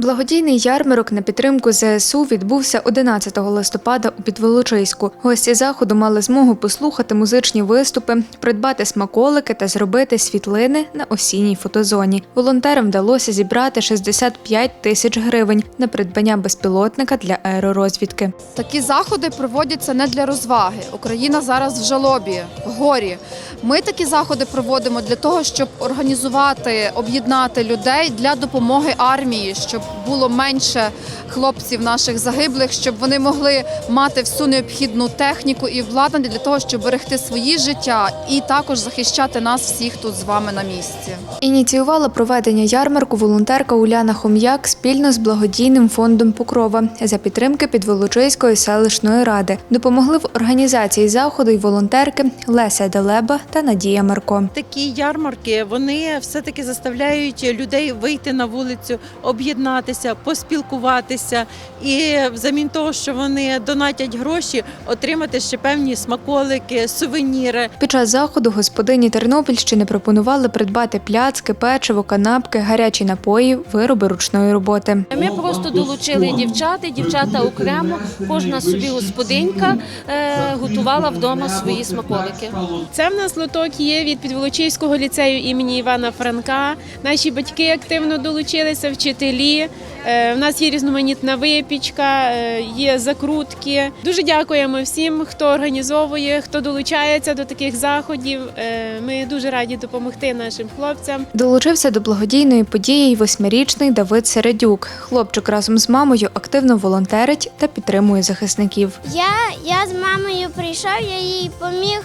Благодійний ярмарок на підтримку ЗСУ відбувся 11 листопада у Підволочиську. Гості заходу мали змогу послухати музичні виступи, придбати смаколики та зробити світлини на осінній фотозоні. Волонтерам вдалося зібрати 65 тисяч гривень на придбання безпілотника для аеророзвідки. Такі заходи проводяться не для розваги. Україна зараз в жалобі, в горі. Ми такі заходи проводимо для того, щоб організувати, об'єднати людей для допомоги армії, щоб було менше хлопців наших загиблих, щоб вони могли мати всю необхідну техніку і обладнання для того, щоб берегти свої життя і також захищати нас всіх тут з вами на місці. Ініціювала проведення ярмарку волонтерка Уляна Хом'як спільно з благодійним фондом Покрова за підтримки Підволочиської селищної ради. Допомогли в організації заходу й волонтерки Леся Делеба та Надія Марко. Такі ярмарки вони все-таки заставляють людей вийти на вулицю, об'єднатися, поспілкуватися і взамін того, що вони донатять гроші, отримати ще певні смаколики, сувеніри. Під час заходу господині Тернопільщини пропонували придбати пляцки, печиво, канапки, гарячі напої, вироби ручної роботи. Ми просто долучили дівчат, і дівчата окремо, кожна собі господинька е, готувала вдома свої смаколики. Це в нас лоток є від Підволочівського ліцею імені Івана Франка. Наші батьки активно долучилися, вчителі. Е, В нас є різноманітна випічка, е, є закрутки. Дуже дякуємо всім, хто організовує, хто долучається до таких заходів. Е, Ми дуже раді допомогти нашим хлопцям. Долучився до благодійної події й восьмирічний Давид Середюк. Хлопчик разом з мамою активно волонтерить та підтримує захисників. Я, я з мамою прийшов, я їй поміг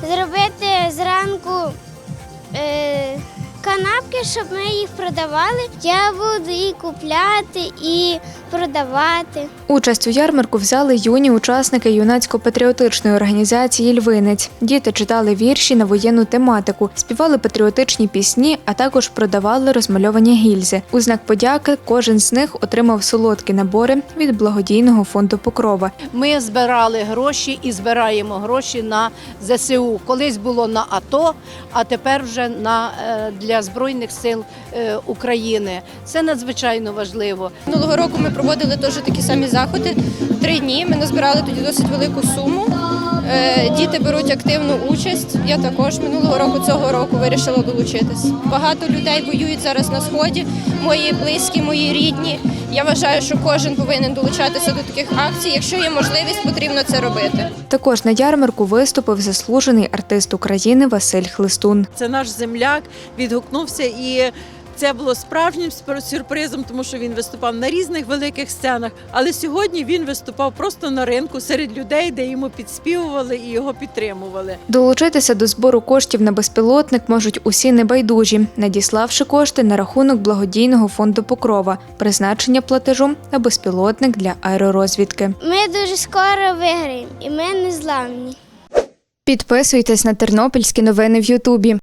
зробити зранку е, канапки, щоб ми їх продавали. Я буду і купляти, і продавати. Участь у ярмарку взяли юні учасники юнацько-патріотичної організації Львинець. Діти читали вірші на воєнну тематику, співали патріотичні пісні, а також продавали розмальовані гільзи. У знак подяки кожен з них отримав солодкі набори від благодійного фонду Покрова. Ми збирали гроші і збираємо гроші на ЗСУ. Колись було на АТО, а тепер вже на е, для збройних сил е, України. Це надзвичайно важливо. Минулого року ми проводили теж такі самі заходи. Три дні ми назбирали тоді досить велику суму. Е, Діти беруть активну участь. Я також минулого року цього року вирішила долучитись. Багато людей воюють зараз на сході. Мої близькі, мої рідні. Я вважаю, що кожен повинен долучатися до таких акцій. Якщо є можливість, потрібно це робити. Також на ярмарку виступив заслужений артист України Василь Хлистун. Це наш земляк відгукнувся і. Це було справжнім сюрпризом, тому що він виступав на різних великих сценах. Але сьогодні він виступав просто на ринку серед людей, де йому підспівували і його підтримували. Долучитися до збору коштів на безпілотник можуть усі небайдужі, надіславши кошти на рахунок благодійного фонду Покрова, призначення платежу на безпілотник для аеророзвідки. Ми дуже скоро виграємо, і ми не зламні. Підписуйтесь на тернопільські новини в Ютубі.